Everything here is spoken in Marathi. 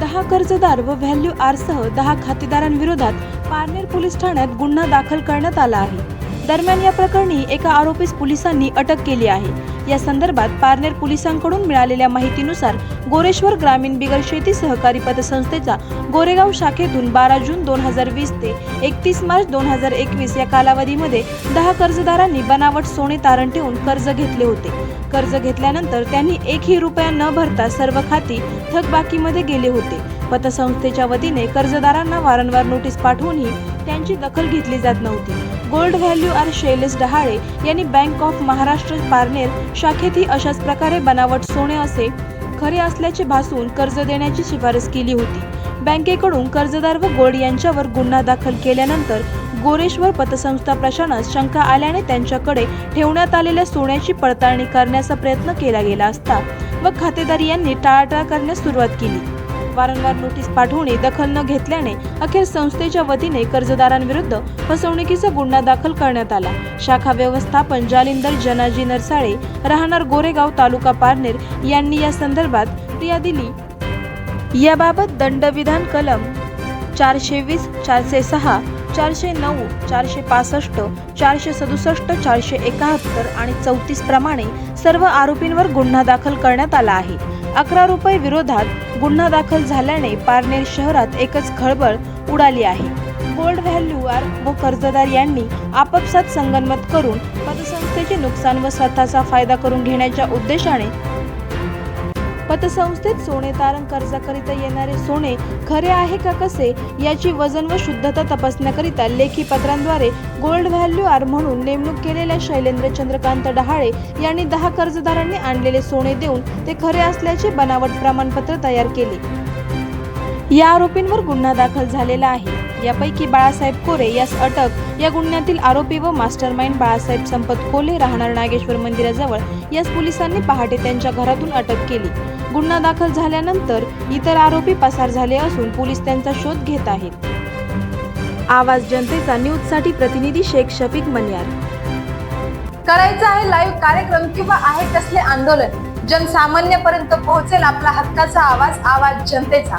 दहा कर्जदार व व्हॅल्यू आरसह दहा खातेदारांविरोधात पारनेर पोलीस ठाण्यात गुन्हा दाखल करण्यात आला आहे. दरम्यान या प्रकरणी एका आरोपीस पोलिसांनी अटक केली आहे. या संदर्भात पारनेर पोलिसांकडून मिळालेल्या माहितीनुसार गोरेश्वर ग्रामीण बिगर शेती सहकारी पतसंस्थेचा गोरेगाव शाखेतून बारा जून दोन हजार वीस ते एकतीस मार्च दोन हजार एकवीस या कालावधीमध्ये दहा कर्जदारांनी बनावट सोने तारण ठेवून कर्ज घेतले होते. कर्ज घेतल्यानंतर त्यांनी एकही रुपया न भरता सर्व खाती थकबाकीमध्ये गेले होते. पतसंस्थेच्या वतीने कर्जदारांना वारंवार नोटीस पाठवूनही त्यांची दखल घेतली जात नव्हती. Gold valuer Shailesh Dahale यांनी बँक ऑफ महाराष्ट्र पारनेर शाखेतही अशाच प्रकारे बनावट सोने असे खरे असल्याचे भासून कर्ज देण्याची शिफारस केली होती. बँकेकडून कर्जदार व गोल्ड यांच्यावर गुन्हा दाखल केल्यानंतर गोरेश्वर पतसंस्था प्रशासनास शंका आल्याने त्यांच्याकडे ठेवण्यात आलेल्या सोन्याची पडताळणी करण्याचा प्रयत्न केला गेला असता व खातेदार यांनी टाळाटाळ करण्यास सुरुवात केली. वारंवार नोटीस पाठवणे दखल न घेतल्याने अखेर संस्थेच्या वतीने कर्जदारांविरुद्ध फसवणुकीचा गुन्हा दाखल करण्यात आला. शाखा व्यवस्थापन जालिंदर जनाजी नरसाळे राहणार गोरेगाव तालुका पारनेर यांनी या संदर्भात क्रिया दिली. याबाबत दंडविधान कलम चारशे वीस चारशे सहा चारशे नऊ चारशे पासष्ट चारशे सदुसष्ट चारशे एकाहत्तर आणि चौतीस प्रमाणे सर्व आरोपींवर गुन्हा दाखल करण्यात आला आहे. अकरा रुपये विरोधात गुन्हा दाखल झाल्याने पारनेर शहरात एकच खळबळ उडाली आहे. गोल्ड व्हॅल्यू आर व कर्जदार यांनी आपापसात संगनमत करून पतसंस्थेचे नुकसान व स्वतःचा फायदा करून घेण्याच्या उद्देशाने पतसंस्थेत सोने तारण कर्जाकरिता येणारे सोने खरे आहे का कसे याची वजन व शुद्धता तपासण्याकरिता लेखी पत्रांद्वारे गोल्ड व्हॅल्यू आर म्हणून नेमणूक केलेल्या शैलेंद्र चंद्रकांत डहाळे यांनी दहा कर्जदारांनी आणलेले सोने देऊन ते खरे असल्याचे बनावट प्रमाणपत्र तयार केले. या आरोपींवर गुन्हा दाखल झालेला आहे. यापैकी बाळासाहेब कोरे यास अटक या गुन्ह्यातील आरोपी व मास्टरमाइंड बाळासाहेब संपत कोले राहणार नागेश्वर मंदिराजवळ यास पोलिसांनी पहाटे त्यांच्या घरातून अटक केली. गुन्हा दाखल झाल्यानंतर इतर आरोपी पसार झाले असून पोलीस त्यांचा शोध घेत आहेत. आवाज जनतेचा न्यूजसाठी प्रतिनिधी शेख शफीक मनियार. करायचं आहे लाईव्ह कार्यक्रम किंवा आहे कसले आंदोलन. जनसामान्यपर्यंत पोहोचेल आपला हक्काचा आवाज आवाज जनतेचा.